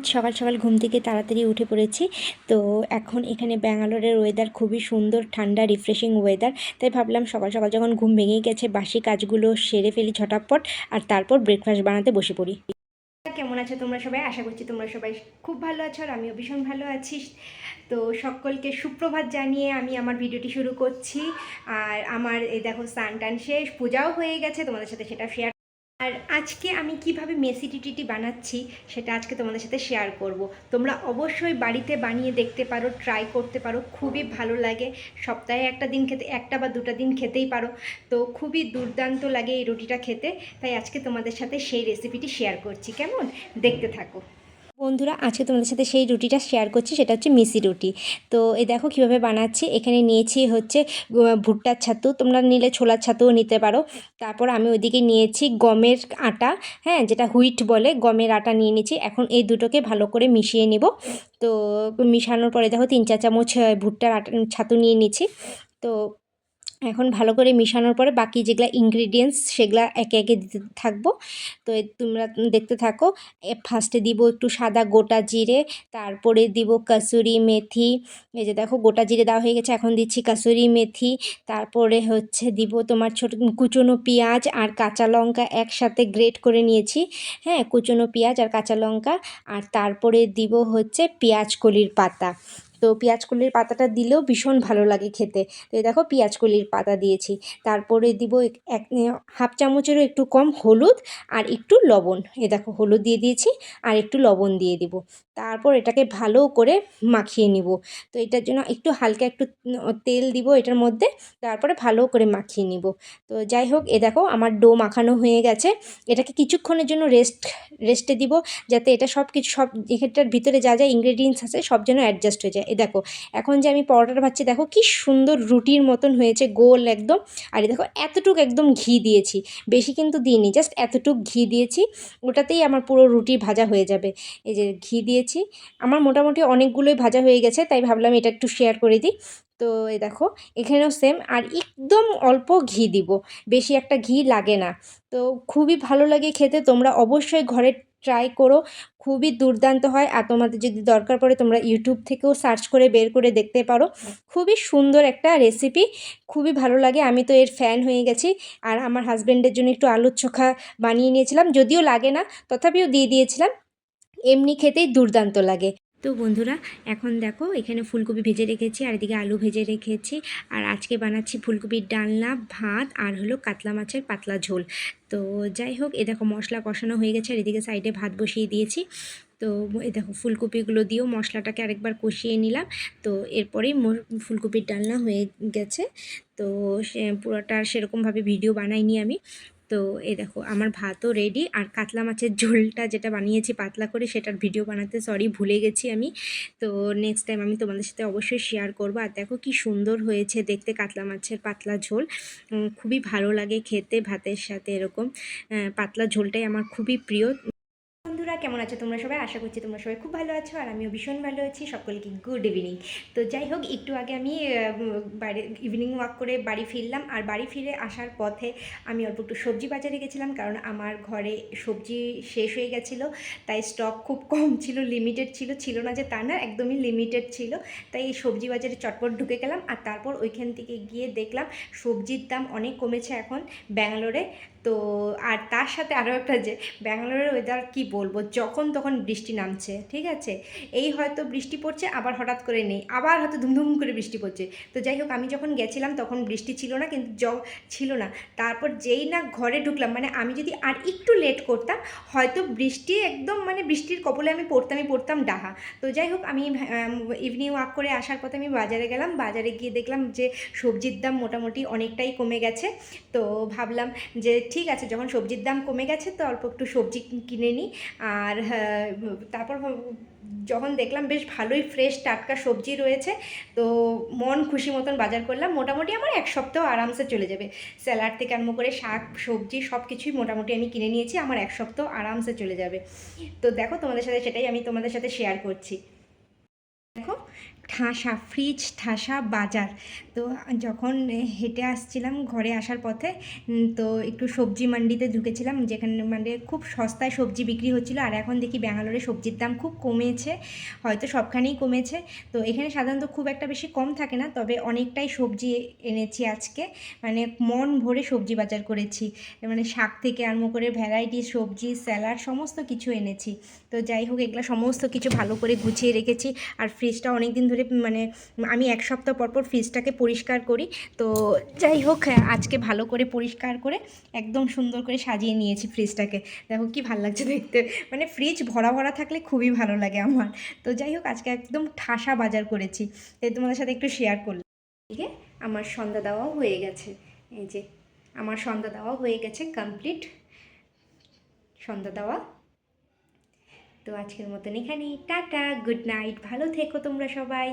আজ সকাল সকাল ঘুম থেকে তাড়াতাড়ি উঠে পড়েছি। তো এখন এখানে ব্যাঙ্গালোরের ওয়েদার খুবই সুন্দর, ঠান্ডা রিফ্রেশিং ওয়েদার তাই ভাবলাম সকাল সকাল যখন ঘুম ভেঙে গেছে, বাসি কাজগুলো সেরে ফেলি ঝটাপট আর তারপর ব্রেকফাস্ট বানাতে বসে পড়ি। কেমন আছো তোমরা সবাই? আশা করছি তোমরা সবাই খুব ভালো আছো আর আমিও ভীষণ ভালো আছি। তো সকলকে সুপ্রভাত জানিয়ে আমি আমার ভিডিওটি শুরু করছি। আর আমার, এই দেখো স্নান টান শেষ, পূজাও হয়ে গেছে। তোমাদের সাথে সেটা শেয়ার আর আজকে আমি কীভাবে মেসি টিটি বানাচ্ছি সেটা আজকে তোমাদের সাথে শেয়ার করব। তোমরা অবশ্যই বাড়িতে বানিয়ে দেখতে পারো ট্রাই করতে পারো, খুবই ভালো লাগে। সপ্তাহে একটা দিন খেতে, একটা বা দুটা দিন খেতেই পারো। তো খুবই দুর্দান্ত লাগে এই রুটিটা খেতে। তাই আজকে তোমাদের সাথে সেই রেসিপিটি শেয়ার করছি। কেমন? দেখতে থাকো। বন্ধুরা, আজকে তোমাদের সাথে সেই রুটিটা শেয়ার করছি, সেটা হচ্ছে মিসি রুটি। তো এই দেখো কীভাবে বানাচ্ছি, এখানে নিয়েছি হচ্ছে ভুট্টার ছাতু, তোমরা নিলে ছোলার ছাতুও নিতে পারো। তারপর আমি ওইদিকে নিয়েছি গমের আটা হ্যাঁ যেটা হুইট বলে, গমের আটা নিয়ে নিয়েছি। এখন এই দুটোকে ভালো করে মিশিয়ে নিব। তো মিশানোর পরে দেখো তিন চার চামচ ভুট্টার আটা, ছাতু নিয়ে নিয়েছি তো এখন ভালো করে মিশানোর পরে বাকি যেগুলো ইনগ্রিডিয়েন্টস সেগুলো একে একে দিতে থাকব। তো তোমরা দেখতে থাকো ফার্স্টে দিব একটু সাদা গোটা জিরে, তারপরে দিব কাসুরি মেথি, এই যে দেখো গোটা জিরে দেওয়া হয়ে গেছে, এখন দিচ্ছি কাসুরি মেথি, তারপরে হচ্ছে দিব তোমার ছোট কুচনো পেঁয়াজ আর কাঁচা লঙ্কা একসাথে গ্রেট করে নিয়েছি হ্যাঁ কুচনো পেঁয়াজ আর কাঁচা লঙ্কা, আর তারপরে দিব হচ্ছে পেঁয়াজ কলির পাতা। তো পেঁয়াজ কলির পাতাটা দিলেও ভীষণ ভালো লাগে খেতে। তো এই দেখো পেঁয়াজ কলির পাতা দিয়েছি। তারপরে দিব এক- এক হাফ চামচেরও একটু কম হলুদ আর একটু লবণ। এ দেখো হলুদ দিয়ে দিয়েছি আর একটু লবণ দিয়ে দিব। তারপর এটাকে ভালো করে মাখিয়ে নিব। তো এটার জন্য একটু হালকা একটু তেল দিব এটার মধ্যে। তারপরে ভালো করে মাখিয়ে নিব। তো যাই হোক, এ দেখো আমার ডো মাখানো হয়ে গেছে। এটাকে কিছুক্ষণের জন্য রেস্ট, রেস্টে দিব যাতে এটা সব কিছু সব, এটার ভিতরে যা যা ইনগ্রেডিয়েন্টস আছে সব যেন অ্যাডজাস্ট হয়ে যায়। এ দেখো, এখন যে আমি পরোটাটা ভাজছি, দেখো কি সুন্দর রুটির মতন হয়েছে, গোল একদম। আর এ দেখো, এতটুক একদম ঘি দিয়েছি, বেশি কিন্তু দিইনি জাস্ট এতটুক ঘি দিয়েছি, ওটাতেই আমার পুরো রুটি ভাজা হয়ে যাবে। এই যে ঘি দিয়েছি, আমার মোটামুটি অনেকগুলোই ভাজা হয়ে গেছে, তাই ভাবলাম এটা একটু শেয়ার করে দিই। তো এই দেখো, এখানেও সেম আর একদম অল্প ঘি দিব, বেশি একটা ঘি লাগে না। তো খুবই ভালো লাগে খেতে, তোমরা অবশ্যই ঘরে ট্রাই করো, খুবই দুর্দান্ত হয় আর তোমাদের যদি দরকার পড়ে তোমরা ইউটিউব থেকেও সার্চ করে বের করে দেখতে পারো। খুবই সুন্দর একটা রেসিপি খুবই ভালো লাগে, আমি তো এর ফ্যান হয়ে গেছি। আর আমার হাজব্যান্ডের জন্য একটু আলুর চোখা বানিয়ে নিয়েছিলাম, যদিও লাগে না, তথাপিও দিয়ে দিয়েছিলাম। এমনি খেতেই দুর্দান্ত লাগে। তো বন্ধুরা, এখন দেখো এখানে ফুলকপি ভেজে রেখেছি, আর এদিকে আলু ভেজে রেখেছি, আর আজকে বানাচ্ছি ফুলকপির ডালনা, ভাত, আর হলো কাতলা মাছের পাতলা ঝোল। তো যাই হোক, এ দেখো মশলা কষানো হয়ে গেছে, আর এদিকে সাইডে ভাত বসিয়ে দিয়েছি। তো এই দেখো ফুলকপিগুলো দিয়েও মশলাটাকে আরেকবার কষিয়ে নিলাম। তো এরপরেই মোর- ফুলকপির ডালনা হয়ে গেছে। তো সে পুরোটা সেরকমভাবে ভিডিও বানাইনি আমি। তো এই দেখো, আমার ভাতও রেডি আর কাতলা মাছের ঝোলটা যেটা বানিয়েছি পাতলা করে সেটার ভিডিও বানাতে সরি ভুলে গেছি আমি। তো নেক্সট টাইম আমি তোমাদের সাথে অবশ্যই শেয়ার করব। আর দেখো কি সুন্দর হয়েছে দেখতে কাতলা মাছের পাতলা ঝোল। খুবই ভালো লাগে খেতে ভাতের সাথে এরকম। পাতলা ঝোলটাই আমার খুবই প্রিয়। কেমন আছো তোমরা সবাই? আশা করছি তোমরা সবাই খুব ভালো আছো আর আমিও ভীষণ ভালো আছি। সকলকে গুড ইভিনিং তো যাই হোক, একটু আগে আমি বাড়ি ইভিনিং ওয়াক করে বাড়ি ফিরলাম। আর বাড়ি ফিরে আসার পথে আমি অল্প একটু সবজি বাজারে গেছিলাম কারণ আমার ঘরে সবজি শেষ হয়ে গেছিল। তাই স্টক খুব কম ছিল লিমিটেড ছিল। ছিল না যে তা না, একদমই লিমিটেড ছিল। তাই এই সবজি বাজারে চটপট ঢুকে গেলাম। আর তারপর ওইখান থেকে গিয়ে দেখলাম সবজির দাম অনেক কমেছে এখন ব্যাঙ্গালোরে। তো, আর তার সাথে আরও একটা যে, ব্যাঙ্গালোরের ওয়েদার কি বলব? যখন তখন বৃষ্টি নামছে, ঠিক আছে? এই হয়তো বৃষ্টি পড়ছে, আবার হঠাৎ করে নেই, আবার হয়তো ধুমধুম করে বৃষ্টি পড়ছে। তো যাই হোক, আমি যখন গেছিলাম তখন বৃষ্টি ছিল না, কিন্তু জ ছিল না। তারপর যেই না ঘরে ঢুকলাম মানে আমি যদি আর একটু লেট করতাম, হয়তো বৃষ্টি একদম মানে বৃষ্টির কবলে আমি পড়তামই পড়তাম ডাহা। তো যাই হোক, আমি ইভিনিং ওয়াক করে আসার পথে আমি বাজারে গেলাম, বাজারে গিয়ে দেখলাম যে সবজির দাম মোটামুটি অনেকটাই কমে গেছে। তো ভাবলাম যে ঠিক আছে, যখন সবজির দাম কমে গেছে, তো অল্প একটু সবজি কিনে নিই। আর হ্যাঁ, তারপর যখন দেখলাম বেশ ভালোই ফ্রেশ টাটকা সবজি রয়েছে তো মন খুশি মতন বাজার করলাম। মোটামুটি আমার এক সপ্তাহ আরামসে চলে যাবে। স্যালাড থেকে আরম্ভ করে শাক সবজি সব কিছুই মোটামুটি আমি কিনে নিয়েছি আমার এক সপ্তাহ আরামসে চলে যাবে। তো দেখো তোমাদের সাথে সেটাই আমি তোমাদের সাথে শেয়ার করছি। দেখো ঠাসা ফ্রিজ ঠাসা বাজার। তো যখন হেঁটে আসছিলাম ঘরে আসার পথে তো একটু সবজি মান্ডিতে ঢুকেছিলাম, যেখানে মানে খুব সস্তায় সবজি বিক্রি হচ্ছিল। আর এখন দেখি ব্যাঙ্গালোরে সবজির দাম খুব কমেছে, হয়তো সবখানেই কমেছে। তো এখানে সাধারণত খুব একটা বেশি কম থাকে না, তবে অনেকটাই সবজি এনেছি আজকে। মানে মন ভরে সবজি বাজার করেছি। মানে শাক থেকে আরম্ভ করে ভ্যারাইটি সবজি স্যালাড সমস্ত কিছু এনেছি। তো যাই হোক, এগুলো সমস্ত কিছু ভালো করে গুছিয়ে রেখেছি। আর ফ্রিজটা অনেক দিন ধরে মানে আমি এক সপ্তাহ পর পর ফ্রিজটাকে পরিষ্কার করি। তো যাই হোক, আজকে ভালো করে পরিষ্কার করে একদম সুন্দর করে সাজিয়ে নিয়েছি ফ্রিজটাকে। দেখো কি ভালো লাগছে দেখতে। মানে ফ্রিজ ভরা ভরা থাকলে খুবই ভালো লাগে আমার। তো যাই হোক, আজকে একদম ঠাসা বাজার করেছি। তোমাদের সাথে একটু শেয়ার করলাম। এদিকে আমার সন্ধ্যা দেওয়াও হয়ে গেছে। এই যে, আমার সন্ধ্যা দেওয়া হয়ে গেছে কমপ্লিট সন্ধ্যা দেওয়া তো আজকের মতন এখানেই। টাটা গুড নাইট ভালো থেকো তোমরা সবাই।